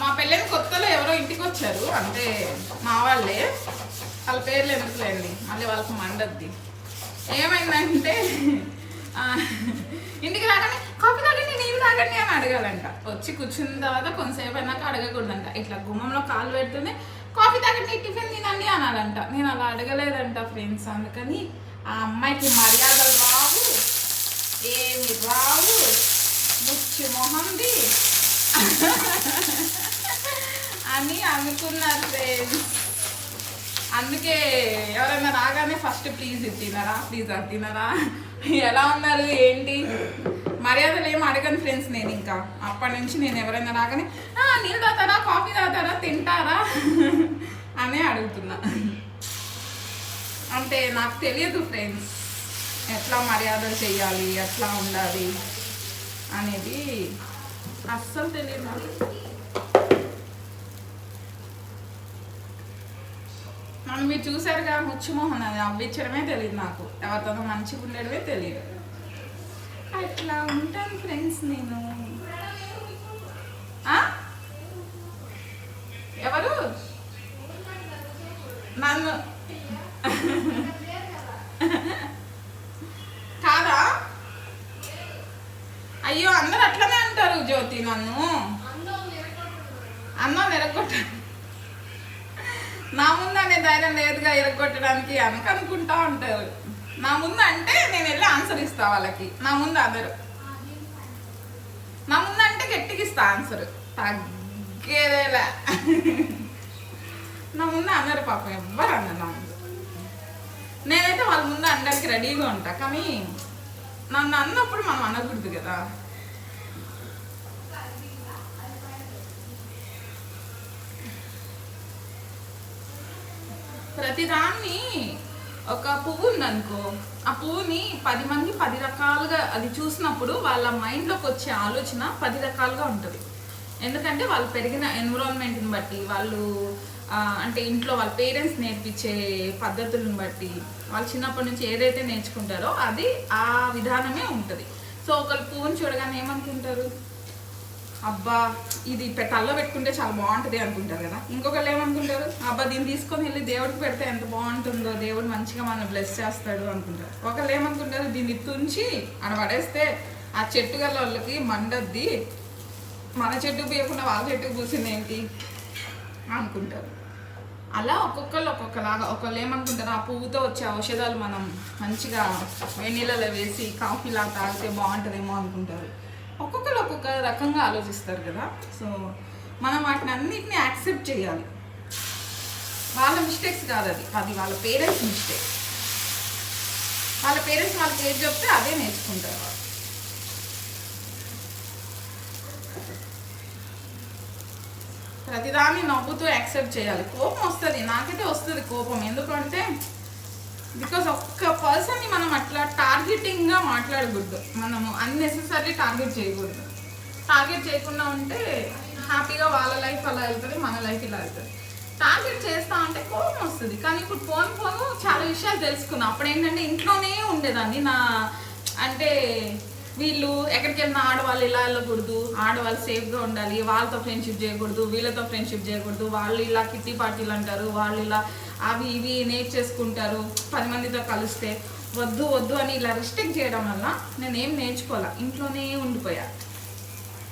మా పెళ్ళైన కొత్తలో ఎవరో ఇంటికి వచ్చారు అంటే మా వాళ్ళే. వాళ్ళ పేర్లు ఎందుకులేండి? మళ్ళీ వాళ్ళకి మండద్ది. ఏమైందంటే ఇంటికి రాగానే కాఫీ తాగండి నీళ్ళు తాగండి అని అడగాలంట వచ్చి కూర్చున్న తర్వాత కొంతసేపు అయినాక అడగకూడదంట. ఇట్లా గుమ్మంలో కాలు పెడుతూనే కాఫీ తాగండి టిఫిన్ తినండి అనాలంట నేను అలా అడగలేదంట ఫ్రెండ్స్ అందుకని ఆ అమ్మాయికి మర్యాదలు రావు ఏమి రావు ముచ్చి మొహంది. అని అనుకున్నారు ఫ్రెండ్స్ అందుకే ఎవరైనా రాగానే ఫస్ట్ ప్లీజ్ ఇది తినరా? ప్లీజ్ అది తినరా? ఎలా ఉన్నారు? ఏంటి? మర్యాదలు ఏం అడగను ఫ్రెండ్స్ నేను ఇంకా. అప్పటి నుంచి నేను ఎవరైనా రాగానే నీళ్ళు తాగుతారా? కాఫీ తాగుతారా? తింటారా? అనే అడుగుతున్నా. అంటే నాకు తెలియదు ఫ్రెండ్స్ ఎట్లా మర్యాదలు చేయాలి? ఎట్లా ఉండాలి? అనేది అస్సలు తెలియదు నాకు మనం మీరు చూసారుగా ముచ్చిమోహన్ అది అవ్వించడమే తెలియదు నాకు. ఎవరితోనో మంచిగా ఉండడమే తెలియదు అట్లా ఉంటాను ఫ్రెండ్స్ నేను ఆ? ఎవరు నన్ను కాదా అయ్యో అందరు అట్లనే అంటారు జ్యోతి నన్ను అన్నం ఎరగొట్టాను నా ముందు అనే ధైర్యం లేదుగా ఇరగొట్టడానికి అనక అనుకుంటా ఉంటారు. నా ముందు అంటే నేను వెళ్ళి ఆన్సర్ ఇస్తా వాళ్ళకి. నా ముందు అందరు. నా ముందు అంటే ఇస్తా ఆన్సర్ తగ్గేదేలా. నా ముందు అందరు పాపం ఎవ్వరు అన్నారు నా ముందు. నేనైతే వాళ్ళ ముందు అనడానికి రెడీగా ఉంటా. కానీ నన్ను అన్నప్పుడు మనం అనకూడదు కదా. ప్రతిదాన్ని ఒక పువ్వు ఉందనుకో ఆ పువ్వుని పది మంది పది రకాలుగా అది చూసినప్పుడు వాళ్ళ మైండ్లోకి వచ్చే ఆలోచన పది రకాలుగా ఉంటుంది. ఎందుకంటే వాళ్ళు పెరిగిన ఎన్విరాన్మెంట్ని బట్టి వాళ్ళు అంటే ఇంట్లో వాళ్ళ పేరెంట్స్ నేర్పించే పద్ధతులను బట్టి వాళ్ళు చిన్నప్పటి నుంచి ఏదైతే నేర్చుకుంటారో అది ఆ విధానమే ఉంటుంది. సో ఒకళ్ళు పువ్వుని చూడగానే ఏమనుకుంటారు? అబ్బా ఇది పె- తల్లో పెట్టుకుంటే చాలా బాగుంటుంది అనుకుంటారు కదా. ఇంకొకళ్ళు ఏమనుకుంటారు? అబ్బా దీన్ని తీసుకొని వెళ్ళి దేవుడికి పెడితే ఎంత బాగుంటుందో దేవుడు మంచిగా మనం బ్లెస్ చేస్తాడు అనుకుంటారు. ఒకళ్ళు ఏమనుకుంటారు? దీన్ని తుంచి అక్కడ పడేస్తే ఆ చెట్టు గల వాళ్ళకి మండద్ది. మన చెట్టుకు పూయకుండా వాళ్ళ చెట్టుకు పూసింది ఏంటి? అనుకుంటారు. అలా ఒక్కొక్కరు ఒక్కొక్కలాగా ఒకళ్ళు ఏమనుకుంటారు? ఆ పువ్వుతో వచ్చే ఔషధాలు మనం మంచిగా వెన్నీళ్ళలో వేసి కాఫీలా తాగితే బాగుంటుందేమో అనుకుంటారు. ఒక్కొక్కరు ఒక్కొక్క రకంగా ఆలోచిస్తారు కదా. సో మనం వాటిని అన్నిటిని యాక్సెప్ట్ చేయాలి. వాళ్ళ మిస్టేక్స్ కాదు అది. అది వాళ్ళ పేరెంట్స్ మిస్టేక్. వాళ్ళ పేరెంట్స్ వాళ్ళకి ఏది చెప్తే అదే నేర్చుకుంటారు వాళ్ళు. ప్రతిదాన్ని నవ్వుతూ యాక్సెప్ట్ చేయాలి. కోపం వస్తుంది. నాకైతే వస్తుంది కోపం. ఎందుకంటే బికాస్ ఒక్క పర్సన్ని మనం అట్లా టార్గెటింగ్గా మాట్లాడకూడదు. మనము అన్నెసెసరీ టార్గెట్ చేయకూడదు. టార్గెట్ చేయకుండా ఉంటే హ్యాపీగా వాళ్ళ లైఫ్ అలా వెళ్తుంది మన లైఫ్ ఇలా వెళ్తుంది. టార్గెట్ చేస్తా ఉంటే కోపం వస్తుంది. కానీ ఇప్పుడు ఫోన్ ఫోన్ చాలా విషయాలు తెలుసుకున్నా. అప్పుడు ఏంటంటే ఇంట్లోనే ఉండేదాన్ని. నా అంటే వీళ్ళు ఎక్కడికి వెళ్ళినా ఆడవాళ్ళు ఇలా వెళ్ళకూడదు ఆడవాళ్ళు సేఫ్గా ఉండాలి వాళ్ళతో ఫ్రెండ్షిప్ చేయకూడదు వీళ్ళతో ఫ్రెండ్షిప్ చేయకూడదు వాళ్ళు ఇలా కిట్టి పార్టీలు అంటారు వాళ్ళు ఇలా అవి ఇవి నేర్చేసుకుంటారు పది మందితో కలిస్తే వద్దు వద్దు అని ఇలా రిస్ట్రిక్ట్ చేయడం వల్ల నేను ఏం నేర్చుకోవాలా? ఇంట్లోనే ఉండిపోయా.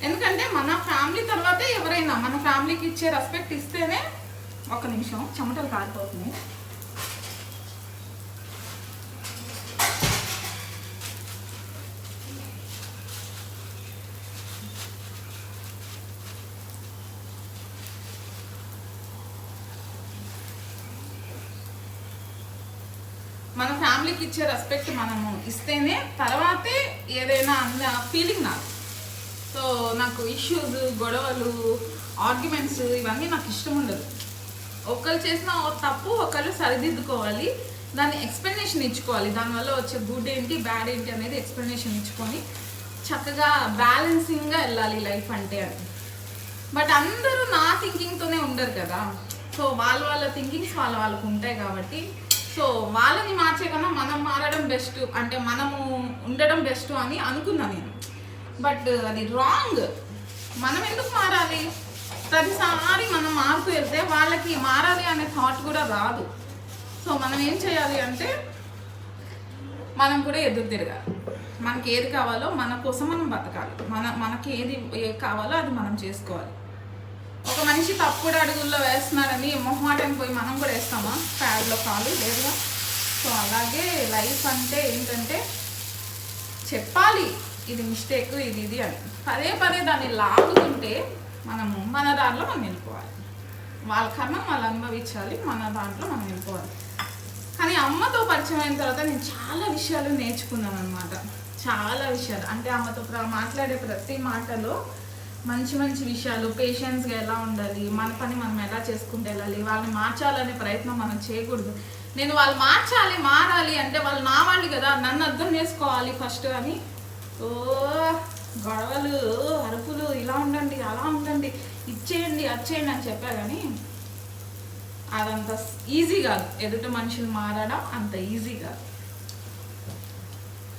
ఎందుకంటే మన ఫ్యామిలీ తర్వాతే ఎవరైనా మన ఫ్యామిలీకి ఇచ్చే రెస్పెక్ట్ ఇస్తేనే ఒక నిమిషం చెమటలు కారిపోతున్నాయి మన ఫ్యామిలీకి ఇచ్చే రెస్పెక్ట్ మనము ఇస్తేనే తర్వాతే ఏదైనా అన్న ఫీలింగ్ నాకు. సో నాకు ఇష్యూస్ గొడవలు ఆర్గ్యుమెంట్స్ ఇవన్నీ నాకు ఇష్టం ఉండదు. ఒకళ్ళు చేసిన తప్పు ఒకళ్ళు సరిదిద్దుకోవాలి. దాన్ని ఎక్స్ప్లెనేషన్ ఇచ్చుకోవాలి. దానివల్ల వచ్చే గుడ్ ఏంటి బ్యాడ్ ఏంటి అనేది ఎక్స్ప్లెనేషన్ ఇచ్చుకొని చక్కగా బ్యాలెన్సింగ్గా వెళ్ళాలి లైఫ్ అంటే అని. బట్ అందరూ నా థింకింగ్తోనే ఉండరు కదా. సో వాళ్ళ వాళ్ళ థింకింగ్స్ వాళ్ళ వాళ్ళకు ఉంటాయి కాబట్టి సో వాళ్ళని మార్చే కన్నా మనం మారడం బెస్ట్ అంటే మనము ఉండడం బెస్ట్ అని అనుకున్నా నేను. బట్ అది రాంగ్. మనం ఎందుకు మారాలి? ప్రతిసారి మనం మారుతూ వెళ్తే వాళ్ళకి మారాలి అనే థాట్ కూడా రాదు. సో మనం ఏం చేయాలి అంటే మనం కూడా ఎదురు తిరగాలి. మనకి ఏది కావాలో మన కోసం మనం బతకాలి. మన మనకి ఏది ఏది కావాలో అది మనం చేసుకోవాలి. ఒక మనిషి తప్పుడు అడుగుల్లో వేస్తున్నాడని మొహమాటం పోయి మనం కూడా వేస్తామా? ప్యాడ్లో కాలు లేదుగా? సో అలాగే లైఫ్ అంటే ఏంటంటే చెప్పాలి ఇది మిస్టేక్ ఇది ఇది అని. పదే పదే దాన్ని లాగుతుంటే మనము మన దాంట్లో మనం వెళ్ళిపోవాలి. వాళ్ళ కర్మ వాళ్ళు అనుభవించాలి మన దాంట్లో మనం వెళ్ళిపోవాలి. కానీ అమ్మతో పరిచయం అయిన తర్వాత నేను చాలా విషయాలు నేర్చుకున్నాను అనమాట చాలా విషయాలు. అంటే అమ్మతో మాట్లాడే ప్రతి మాటలో మంచి మంచి విషయాలు పేషెన్స్గా ఎలా ఉండాలి మన పని మనం ఎలా చేసుకుంటూ వెళ్ళాలి వాళ్ళని మార్చాలనే ప్రయత్నం మనం చేయకూడదు. నేను వాళ్ళు మార్చాలి మారాలి అంటే వాళ్ళు నా వాళ్ళు కదా నన్ను అర్థం చేసుకోవాలి ఫస్ట్ అని. ఓ గొడవలు అరుపులు ఇలా ఉండండి అలా ఉండండి ఇచ్చేయండి వచ్చేయండి అని చెప్పా కానీ అదంత ఈజీ కాదు. ఎదుటి మనుషులు మారడం అంత ఈజీ కాదు.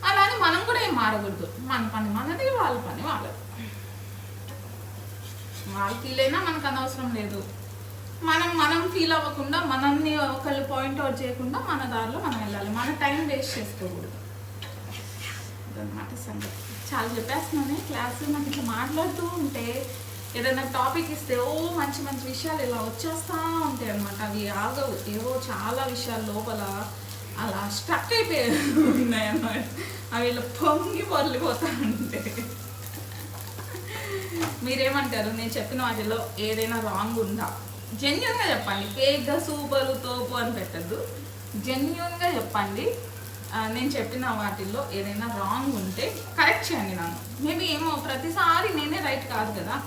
అలానే మనం కూడా ఏం మారకూడదు. మన పని మనది వాళ్ళ పని వాళ్ళది. వాళ్ళు ఫీల్ అయినా మనకు అనవసరం లేదు. మనం మనం ఫీల్ అవ్వకుండా మనల్ని ఒకళ్ళు పాయింట్ అవుట్ చేయకుండా మన దారిలో మనం వెళ్ళాలి. మన టైం వేస్ట్ చేసుకోకూడదు. అదనమాట సంగతి. చాలా చెప్పేస్తున్నానే క్లాస్ మనకి ఇట్లా మాట్లాడుతూ ఉంటే ఏదైనా టాపిక్ ఇస్తే ఓ మంచి మంచి విషయాలు ఇలా వచ్చేస్తా ఉంటాయి అనమాట అవి ఆగవు. ఏవో చాలా విషయాలు లోపల అలా స్టక్ అయిపోయి ఉన్నాయి అన్నమాట అవి ఇలా పొంగి పొర్లిపోతా ఉంటాయి. మీరేమంటారు? నేను చెప్పిన వాటిలో ఏదైనా రాంగ్ ఉందా? జెన్యున్గా చెప్పండి. ఫేక్గా సూపర్ తోపు అని పెట్టద్దు. జెన్యున్గా చెప్పండి. నేను చెప్పిన వాటిల్లో ఏదైనా రాంగ్ ఉంటే కరెక్ట్ చేయండి నన్ను. మేబీ ఏమో ప్రతిసారి నేనే రైట్ కాదు కదా.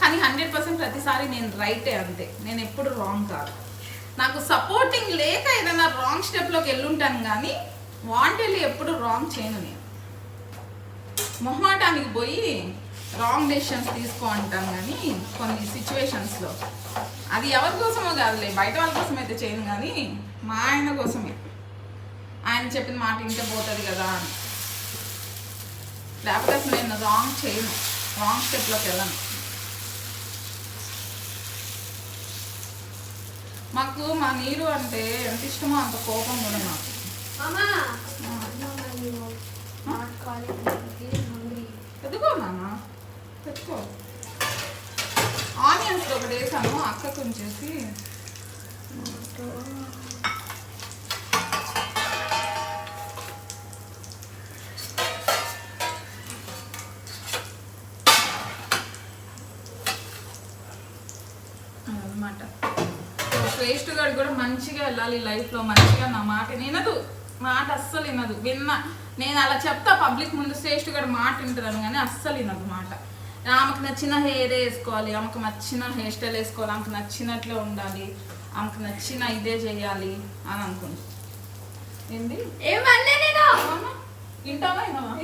కానీ హండ్రెడ్ పర్సెంట్ ప్రతిసారి నేను రైటే అంతే. నేను ఎప్పుడు రాంగ్ కాదు. నాకు సపోర్టింగ్ లేక ఏదైనా రాంగ్ స్టెప్లోకి వెళ్ళుంటాను కానీ వాంటెళ్ళి ఎప్పుడు రాంగ్ చేయను నేను. మొహమాటానికి పోయి రాంగ్ డెసిషన్స్ తీసుకో అంటాను కానీ కొన్ని సిచ్యువేషన్స్లో అది ఎవరి కోసమో కాదులే బయట వాళ్ళ కోసం అయితే చేయను కానీ మా ఆయన కోసమే ఆయన చెప్పిన మాట ఇంటే పోతుంది కదా అని లేకపోతే అసలు నేను రాంగ్ చేయను రాంగ్ స్టెప్లోకి వెళ్ళను మాకు మా నీరు అంటే ఎంత ఇష్టమో అంత కోపం కూడా నాకు హంగ్రీ పెట్టుకో నాన్న పెట్టుకో. ఆనియన్స్ ఒకటి వేసాను అక్కకు ఉంచేసి. అనమాట శ్రేష్ఠ గారు కూడా మంచిగా వెళ్ళాలి లైఫ్లో మంచిగా నా మాట వినదు. మాట అస్సలు వినదు. విన్న. నేను అలా చెప్తా పబ్లిక్ ముందు శ్రేష్ఠ గారు మాట వింటున్నాను కానీ అస్సలు వినదు మాట. ఆమెకు నచ్చిన హెయిర్ వేసుకోవాలి ఆమెకు నచ్చిన హెయిర్ స్టైల్ వేసుకోవాలి ఆమెకు నచ్చినట్లే ఉండాలి ఆమెకు నచ్చిన ఇదే చేయాలి అని అనుకుంది ఏంది? ఏమన్నా నేను?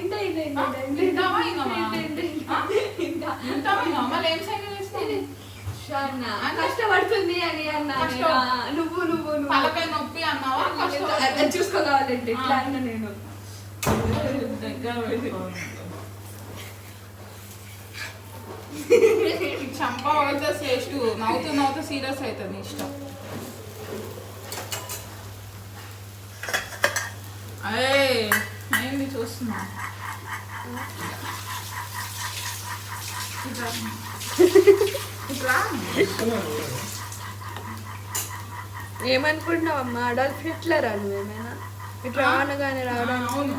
ఇంట ఇంట? ఇంట మళ్ళీ ఏం కష్టపడుతుంది అని అన్నా. నువ్వు నువ్వు నొప్పి అన్నావా? చూసుకోవాలంటే ఇట్లా అన్న నేను. చంప అయితే శ్రేష్ఠు నవ్వుతూ నవ్వుతూ సీరియస్ అవుతుంది ఇష్టం అరే ఏంది చూస్తున్నా. ఏమనుకుంటున్నావు అమ్మా అడల్ట్ హిట్లర్ నువ్వు ఏమైనా ఇట్లా అనగానే రావడం అవును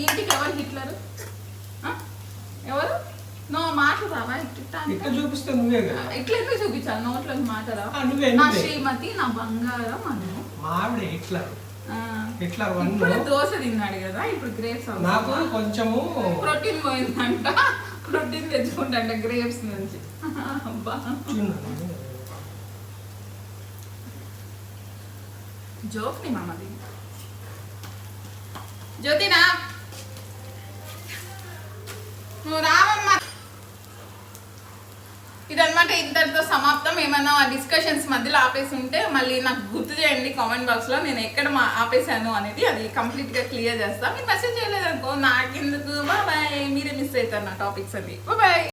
ఇంటికి ఎవరు హిట్లరు? ఎవరు? నువ్వు మాట్లాడరావా ఇట్లా అంటే? ఇట్లా చూపిస్తే నువ్వే కదా. ఇట్లా ఎందుకు చూపించాలి? నోట్లో మాటరా నా శ్రీమతి నా బంగారం అను. మా ఆవిడ హిట్లర్. ఆ, హిట్లర్ వన్ ఇప్పుడు దోశ తిన్నాడు కదా ఇప్పుడు గ్రేప్స్ నాకు కొంచెము ప్రోటీన్ పోయిందంట. ప్రోటీన్ తెచ్చుకుంటాంట గ్రేప్స్ నుంచి. అబ్బా. చూడండి. జోక్ని మామది జ్యోతినా? నువ్వు రావమ్మా ఇదన్నమాట ఇంతటితో సమాప్తం. ఏమైనా డిస్కషన్స్ మధ్యలో ఆపేసి ఉంటే మళ్ళీ నాకు గుర్తు చేయండి కామెంట్ బాక్స్లో నేను ఎక్కడ మా ఆపేసాను అనేది అది కంప్లీట్గా క్లియర్ చేస్తాను మీరు మెసేజ్ చేయలేదనుకో నాకెందుకు? బాయ్ మీరే మిస్ అవుతారు నా టాపిక్స్ అన్ని. బాయ్